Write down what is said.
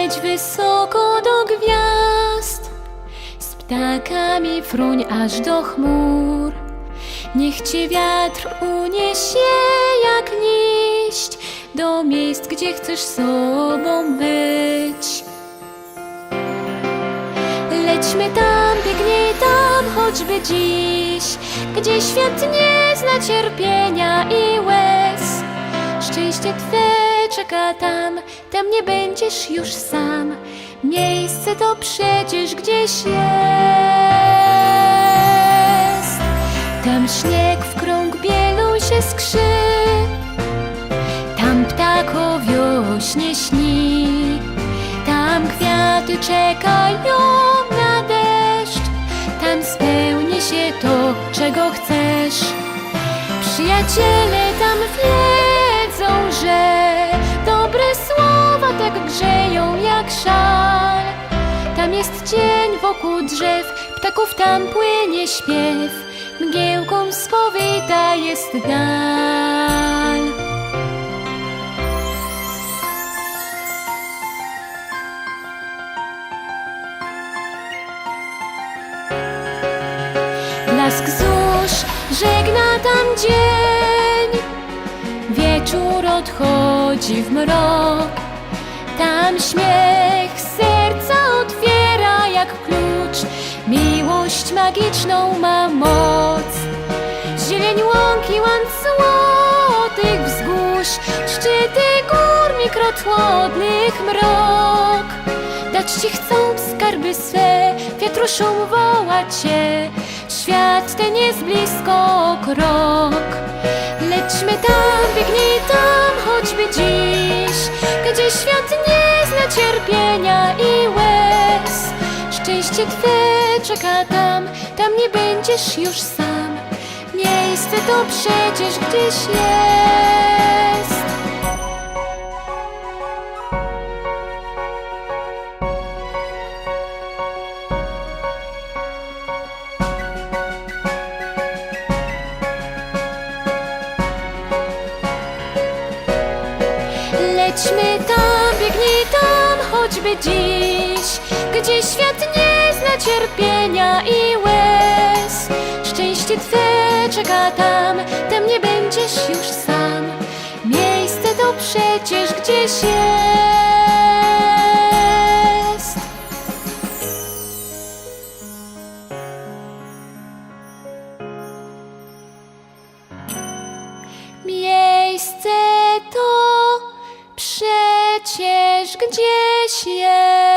Leć wysoko do gwiazd, z ptakami fruń aż do chmur. Niech cię wiatr uniesie jak liść do miejsc, gdzie chcesz sobą być. Lećmy tam, biegnij tam, choćby dziś, gdzie świat nie zna cierpienia i łez. Szczęście Twe czeka tam, tam nie będziesz już sam. Miejsce to przecież gdzieś jest. Tam śnieg w krąg bielą się skrzy, tam ptak o wiośnie śni. Tam kwiaty czekają na deszcz, tam spełni się to, czego chcesz. Przyjaciele tam wiedzą, że tak grzeją jak szal. Tam jest cień wokół drzew, ptaków tam płynie śpiew, mgiełką spowita jest dal. Blask zórz żegna tam dzień Wieczór odchodzi w mrok Tam śmiech serca otwiera jak klucz. Miłość magiczną ma moc. Zieleń łąki, łan złotych wzgórz. Szczyty gór mikrotłodnych mrok. Dać ci chcą skarby swe Wiatru szum woła cię. Świat ten jest blisko o krok. Lećmy tam, biegnij tam, choćby dziś Gdzie świat nie cierpienia i łez. Szczęście Twe czeka tam, tam nie będziesz już sam. Miejsce to przecież gdzieś jest. Lećmy tam, Gdzie świat nie zna cierpienia i łez. Szczęście Twe czeka tam, tam nie będziesz już sam. Miejsce to przecież gdzieś jest. Miejsce to przecież gdzieś jest